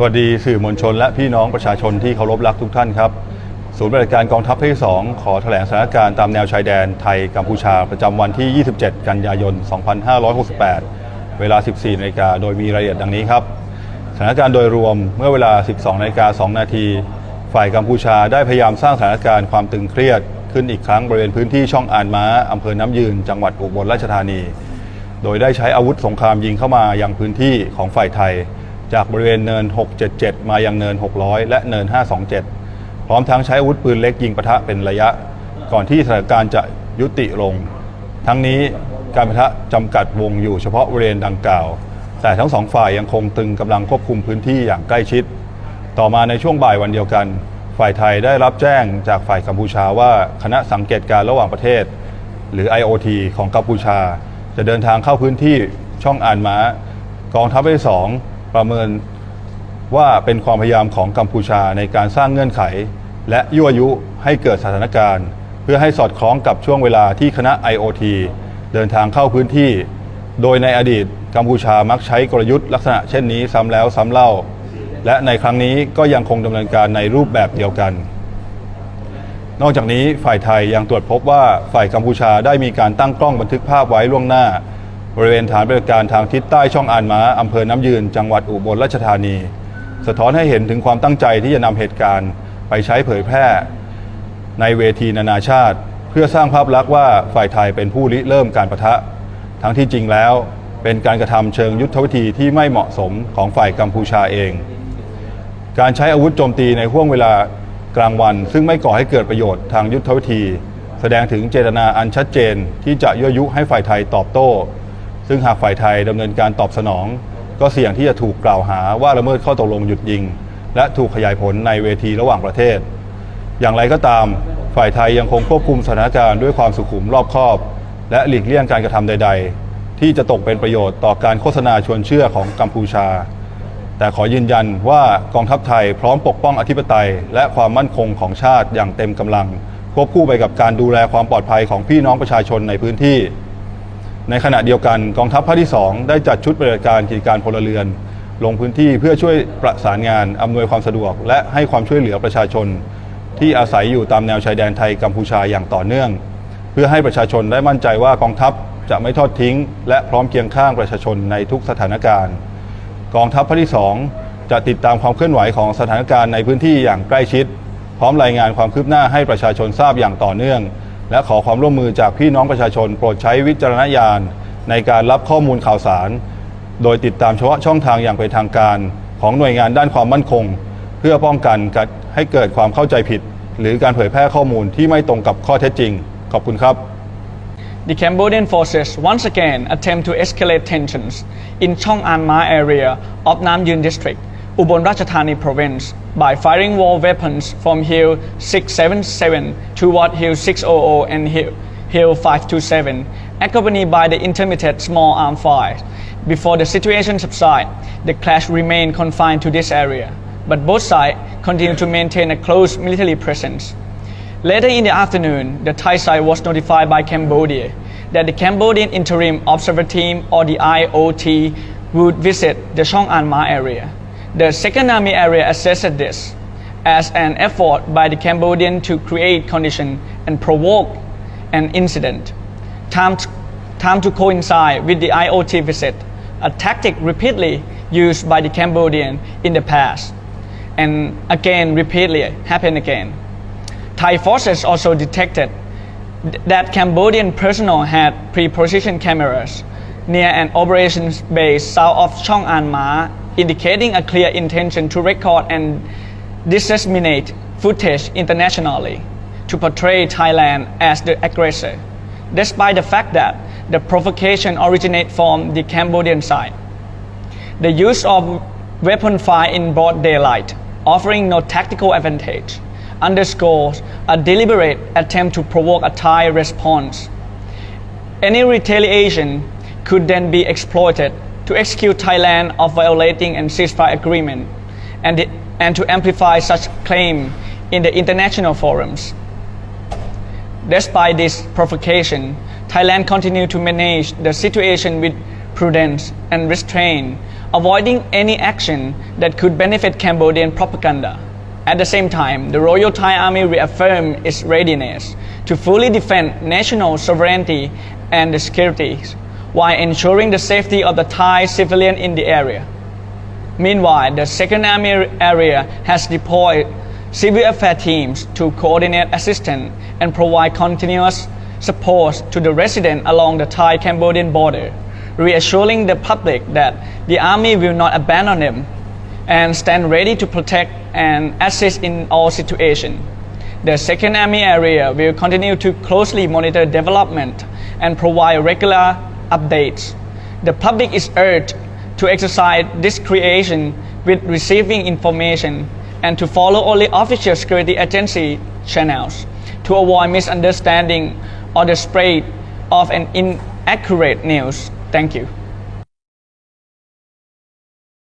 สวัสดีสื่อมวลชน และพี่น้องประชาชนที่เคารพรักทุกท่านครับ ศูนย์บริการกองทัพที่ 2 ขอแถลงสถานการณ์ตามแนวชายแดนไทยกัมพูชาประจำวันที่ 27 กันยายน 2568 เวลา 14นาฬิกาโดยมีรายละเอียดดังนี้ครับ สถานการณ์โดยรวมเมื่อเวลา 12นาฬิกา2นาที ฝ่ายกัมพูชาได้พยายามสร้างสถานการณ์ความตึงเครียดขึ้นอีกครั้งบริเวณพื้นที่ช่องอ่านม้าอำเภอน้ำยืน จังหวัดอุบลราชธานี โดยได้ใช้อาวุธสงครามยิงเข้ามายังพื้นที่ของฝ่ายไทย จากบริเวณเนิน 677 มายังเนิน 600 และเนิน 527 พร้อมทั้งใช้อาวุธปืนเล็กยิงปะทะเป็นระยะ ก่อนที่สถานการณ์จะยุติลง ทั้งนี้การปะทะจำกัดวงอยู่เฉพาะบริเวณดังกล่าว แต่ทั้งสองฝ่ายยังคงตึงกำลังควบคุมพื้นที่อย่างใกล้ชิด ต่อมาในช่วงบ่ายวันเดียวกัน ฝ่ายไทยได้รับแจ้งจากฝ่ายกัมพูชาว่าคณะสังเกตการระหว่างประเทศ หรือ IOT ของกัมพูชา จะเดินทางเข้าพื้นที่ช่องอ่านม้ากองทัพที่สอง ประเมินว่าเป็นความพยายามของกัมพูชาในการสร้างเงื่อนไข และยั่วยุให้เกิดสถานการณ์ เพื่อให้สอดคล้องกับช่วงเวลาที่คณะ IOT เดินทางเข้าพื้นที่ โดยในอดีตกัมพูชามักใช้กลยุทธ์ลักษณะเช่นนี้ซ้ำแล้วซ้ำเล่า และในครั้งนี้ก็ยังคงดำเนินการในรูปแบบเดียวกัน นอกจากนี้ฝ่ายไทยยังตรวจพบว่าฝ่ายกัมพูชาได้มีการตั้งกล้องบันทึกภาพไว้ล่วงหน้า บริเวณฐานปฏิบัติการทางทิศใต้ช่องอานม้าอำเภอน้ำยืน จังหวัดอุบลราชธานี สะท้อนให้เห็นถึงความตั้งใจที่จะนำเหตุการณ์ไปใช้เผยแพร่ ในเวทีนานาชาติ เพื่อสร้างภาพลักษณ์ว่าฝ่ายไทยเป็นผู้ริเริ่มการประทะ ทั้งที่จริงแล้ว เป็นการกระทำเชิงยุทธวิธีที่ไม่เหมาะสมของฝ่ายกัมพูชาเอง การใช้อาวุธโจมตีในห่วงเวลากลางวัน ซึ่งไม่ก่อให้เกิดประโยชน์ทางยุทธวิธี แสดงถึงเจตนาอันชัดเจนที่จะยั่วยุให้ฝ่ายไทยตอบโต้ ซึ่งหากฝ่ายไทยดำเนินการตอบสนอง ก็เสี่ยงที่จะถูกกล่าวหาว่าละเมิดข้อตกลงหยุดยิง และถูกขยายผลในเวทีระหว่างประเทศ อย่างไรก็ตาม ฝ่ายไทยยังคงควบคุมสถานการณ์ด้วยความสุขุมรอบคอบ และหลีกเลี่ยงการกระทำใด ๆ ที่จะตกเป็นประโยชน์ต่อการโฆษณาชวนเชื่อของกัมพูชา แต่ขอยืนยันว่ากองทัพไทยพร้อมปกป้องอธิปไตย และความมั่นคงของชาติอย่างเต็มกำลังควบคู่ไปกับการดูแลความปลอดภัยของพี่น้องประชาชนในพื้นที่ ในขณะเดียวกันกองทัพภาคที่ 2 ได้จัดชุดปฏิบัติการกิจการพลเรือน ลงพื้นที่เพื่อช่วยประสานงานอำนวยความสะดวก และให้ความช่วยเหลือประชาชน ที่อาศัยอยู่ตามแนวชายแดนไทยกัมพูชาอย่างต่อเนื่อง เพื่อให้ประชาชนได้มั่นใจว่ากองทัพจะไม่ทอดทิ้ง และพร้อมเคียงข้างประชาชนในทุกสถานการณ์ กองทัพภาคที่ 2 จะติดตามความเคลื่อนไหวของสถานการณ์ในพื้นที่อย่างใกล้ชิด พร้อมรายงานความคืบหน้าให้ประชาชนทราบอย่างต่อเนื่อง และขอความร่วมมือจากพี่น้องประชาชน โปรดใช้วิจารณญาณในการรับข้อมูลข่าวสาร โดยติดตามเฉพาะช่องทางอย่างเป็นทางการ ของหน่วยงานด้านความมั่นคง เพื่อป้องกันการให้เกิดความเข้าใจผิด หรือการเผยแพร่ข้อมูลที่ไม่ตรงกับข้อเท็จจริง ขอบคุณครับ The Cambodian forces once again attempt to escalate tensions in Chong An Ma area of Nam Yuen district, Ubon Ratchathani province by firing war weapons from Hill 677 toward Hill 600 and Hill, Hill 527, accompanied by the intermittent small arm fire. Before the situation subsided, the clash remained confined to this area, but both sides continued to maintain a close military presence. Later in the afternoon, the Thai side was notified by Cambodia that the Cambodian Interim Observer Team or the IOT would visit the Chong'an Ma area. The Second Army area assessed this as an effort by the Cambodian to create condition and provoke an incident. Time to, time to coincide with the IOT visit, a tactic repeatedly used by the Cambodian in the past, and again repeatedly happened again. Thai forces also detected that Cambodian personnel had pre-positioned cameras near an operations base south of Chong An Ma, indicating a clear intention to record and disseminate footage internationally to portray Thailand as the aggressor, despite the fact that the provocation originated from the Cambodian side. The use of weapon fire in broad daylight, offering no tactical advantage, underscores a deliberate attempt to provoke a Thai response. Any retaliation could then be exploited to accuse Thailand of violating and ceasefire agreement and, and to amplify such claim in the international forums. Despite this provocation, Thailand continued to manage the situation with prudence and restraint, avoiding any action that could benefit Cambodian propaganda. At the same time, the Royal Thai Army reaffirmed its readiness to fully defend national sovereignty and security while ensuring the safety of the Thai civilian in the area. Meanwhile, the Second Army area has deployed civil affairs teams to coordinate assistance and provide continuous support to the residents along the Thai-Cambodian border, reassuring the public that the army will not abandon them and stand ready to protect and assist in all situations. The Second Army area will continue to closely monitor development and provide regular updates. The public is urged to exercise discretion with receiving information and to follow only official security agency channels to avoid misunderstanding or the spread of an inaccurate news. Thank you.